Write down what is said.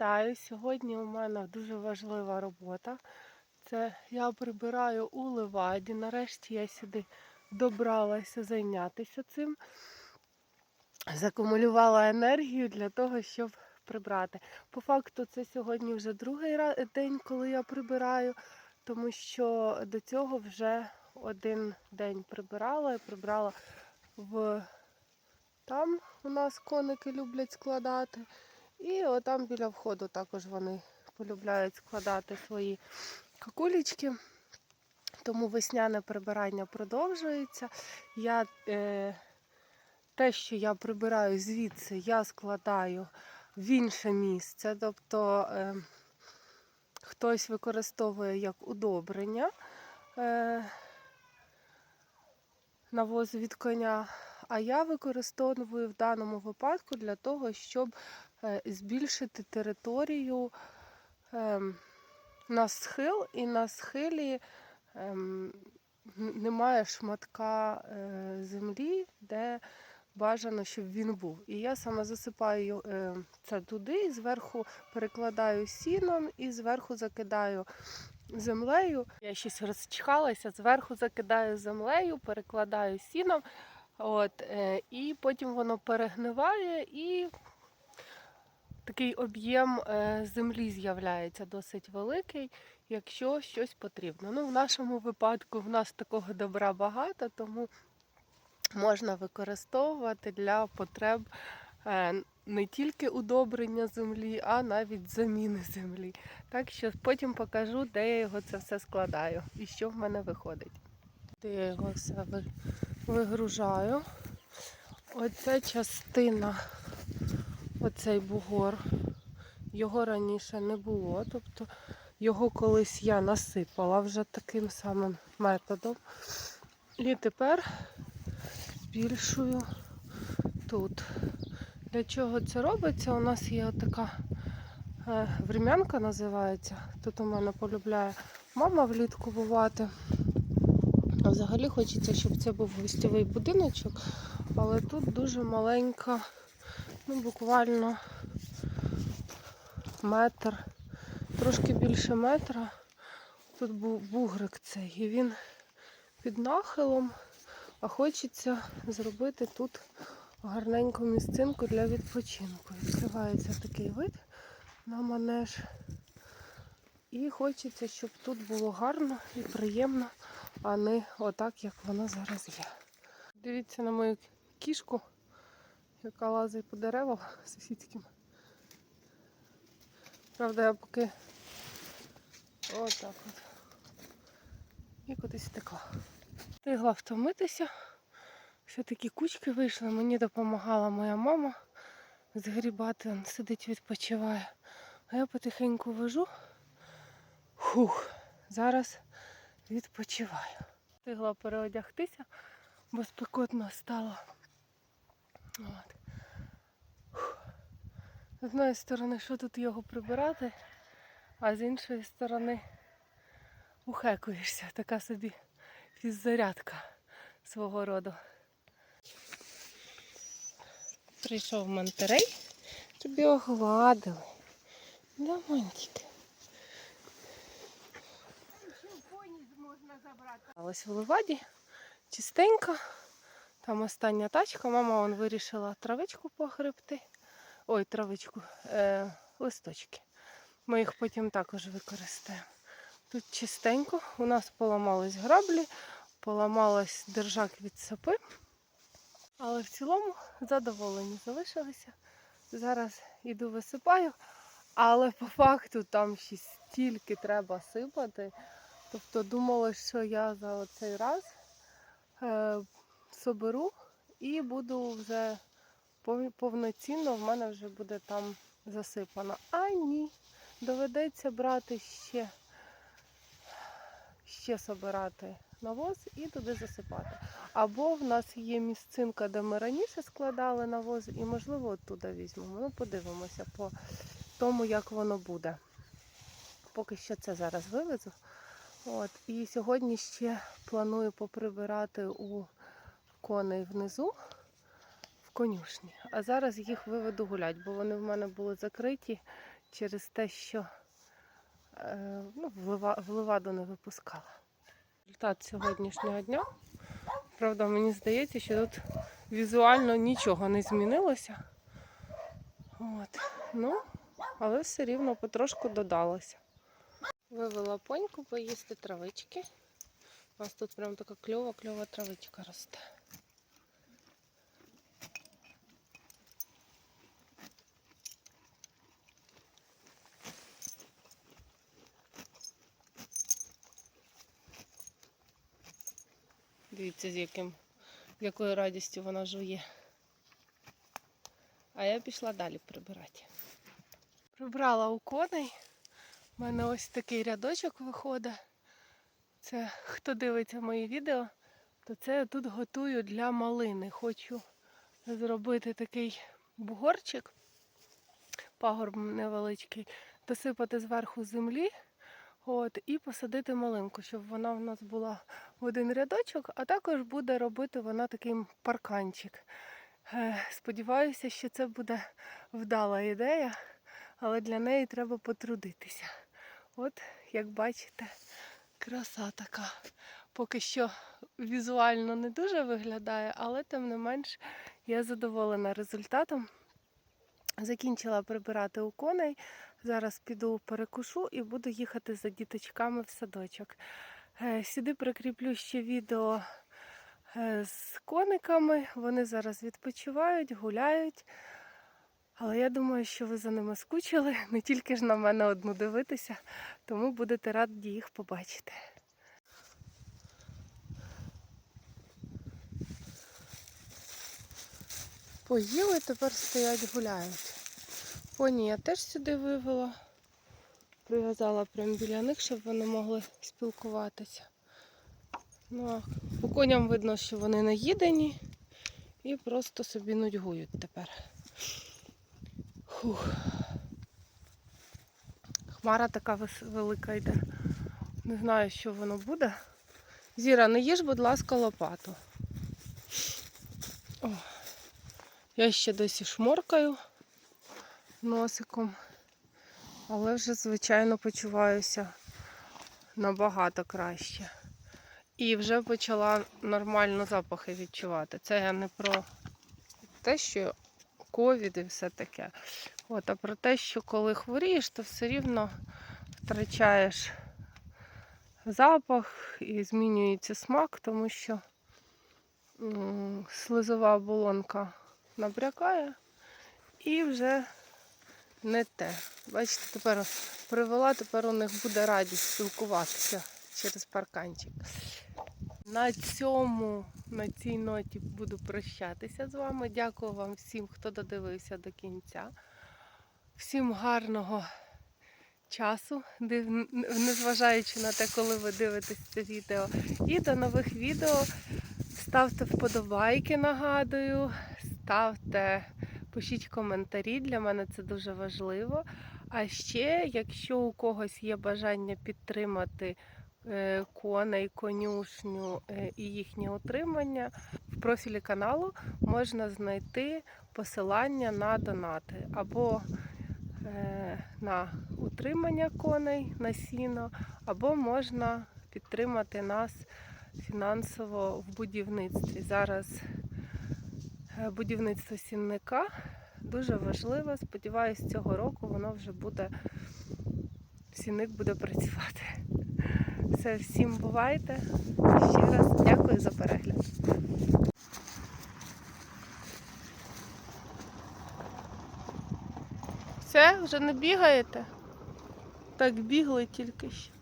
Вітаю! Сьогодні у мене дуже важлива робота. Це я прибираю у Леваді. Нарешті я сюди добралася зайнятися цим. Закумулювала енергію для того, щоб прибрати. По факту, це сьогодні вже другий день, коли я прибираю, тому що до цього вже один день прибирала і прибрала в там у нас коники люблять складати. І отам біля входу також вони полюбляють складати свої какулічки. Тому весняне прибирання продовжується. Я, е, те, що я прибираю звідси, я складаю в інше місце. Тобто е, хтось використовує як удобрення е, навоз від коня. А я використовую в даному випадку для того, щоб е, збільшити територію ем, на схил, і на схилі ем, немає шматка е, землі, де бажано, щоб він був. І я саме засипаю е, це туди, і зверху перекладаю сіном і зверху закидаю землею. Я щось розчхалася, зверху закидаю землею, перекладаю сіном. От, е, і потім воно перегниває і такий об'єм е, землі з'являється досить великий, якщо щось потрібно. Ну, в нашому випадку в нас такого добра багато, тому можна використовувати для потреб е, не тільки удобрення землі, а навіть заміни землі. Так що потім покажу, де я його це все складаю і що в мене виходить. Де я його все вигружаю. Оця частина, оцей бугор, його раніше не було. Тобто його колись я насипала вже таким самим методом. І тепер збільшую тут. Для чого це робиться? У нас є така е, врем'янка називається. Тут у мене полюбляє мама влітку бувати. А взагалі хочеться, щоб це був гостьовий будиночок, але тут дуже маленька, ну буквально метр, трошки більше метра. Тут був бугрик цей, і він під нахилом, а хочеться зробити тут гарненьку місцинку для відпочинку. Відкривається такий вид на манеж. І хочеться, щоб тут було гарно і приємно, а не отак, як воно зараз є. Дивіться на мою кішку, яка лазить по деревам сусідським. Правда, я поки отак от. І кудись втекла. Встигла втомитися. Все такі кучки вийшли. Мені допомагала моя мама згрібати, Он сидить, відпочиває. А я потихеньку вожу. Фух, зараз відпочиваю. Встигла переодягтися, бо спекотно стало. От. З одної сторони, що тут його прибирати, а з іншої сторони ухекуєшся. Така собі фіззарядка свого роду. Прийшов мантерей, тобі огладили. Да, Монтик. Ось в Леваді чистенько. Там остання тачка. Мама вон вирішила травичку погребти. Ой, травичку, е, листочки. Ми їх потім також використаємо. Тут чистенько. У нас поламались граблі, поламалась держак від сапи. Але в цілому задоволені залишилися. Зараз іду висипаю, але по факту там ще стільки треба сипати. Тобто думала, що я за оцей раз е, соберу і буду вже повноцінно в мене вже буде там засипано. А ні, доведеться брати ще, ще собирати навоз і туди засипати. Або в нас є місцинка, де ми раніше складали навоз, і можливо оттуда візьмемо. Ну, подивимося по тому, як воно буде. Поки що це зараз вивезу. От. І сьогодні ще планую поприбирати у коней внизу в конюшні. А зараз їх виведу гулять, бо вони в мене були закриті через те, що е, ну, в леваду не випускала. Результат сьогоднішнього дня. Правда, мені здається, що тут візуально нічого не змінилося. От. Ну, але все рівно потрошку додалося. Вивела поньку поїсти травички. У нас тут прям така кльова-кльова травичка росте. Дивіться, з яким, якою радістю вона жує. А я пішла далі прибирати. Прибрала у коней. У мене ось такий рядочок виходить. Це хто дивиться мої відео, то це я тут готую для малини. Хочу зробити такий бугорчик, пагорб невеличкий, досипати зверху землі от, і посадити малинку, щоб вона в нас була в один рядочок, а також буде робити вона такий парканчик. Е, Сподіваюся, що це буде вдала ідея, але для неї треба потрудитися. От, як бачите, краса така. Поки що візуально не дуже виглядає, але тим не менш я задоволена результатом. Закінчила прибирати у коней. Зараз піду перекушу і буду їхати за діточками в садочок. Е, Сюди прикріплю ще відео е, з кониками. Вони зараз відпочивають, гуляють. Але я думаю, що ви за ними скучили, не тільки ж на мене одну дивитися, тому будете раді їх побачити. Поїли, тепер стоять, гуляють. Поні я теж сюди вивела. Прив'язала прямо біля них, щоб вони могли спілкуватися. Ну, а по коням видно, що вони наїдені і просто собі нудьгують тепер. Фух. Хмара така велика йде. Не знаю, що воно буде. Зіра, не їж, будь ласка, лопату. О, я ще досі шморкаю носиком, але вже, звичайно, почуваюся набагато краще. І вже почала нормально запахи відчувати. Це я не про те, що ковід і все таке. От, а про те, що коли хворієш, то все рівно втрачаєш запах і змінюється смак, тому що слизова оболонка набрякає і вже не те. Бачите, тепер привела, тепер у них буде радість спілкуватися через парканчик. На цьому, на цій ноті буду прощатися з вами. Дякую вам всім, хто додивився до кінця. Всім гарного часу, незважаючи на те, коли ви дивитесь це відео. І до нових відео. Ставте вподобайки, нагадую, ставте, пишіть коментарі, для мене це дуже важливо. А ще, якщо у когось є бажання підтримати е, коней, конюшню е, і їхнє утримання, в профілі каналу можна знайти посилання на донати або е, на утримання коней на сіно, або можна підтримати нас фінансово в будівництві. Зараз будівництво сінника дуже важливе. Сподіваюсь, цього року воно вже буде, сінник буде працювати. Все, всім бувайте. Ще раз дякую за перегляд. Все, вже не бігаєте? Так бігли тільки що.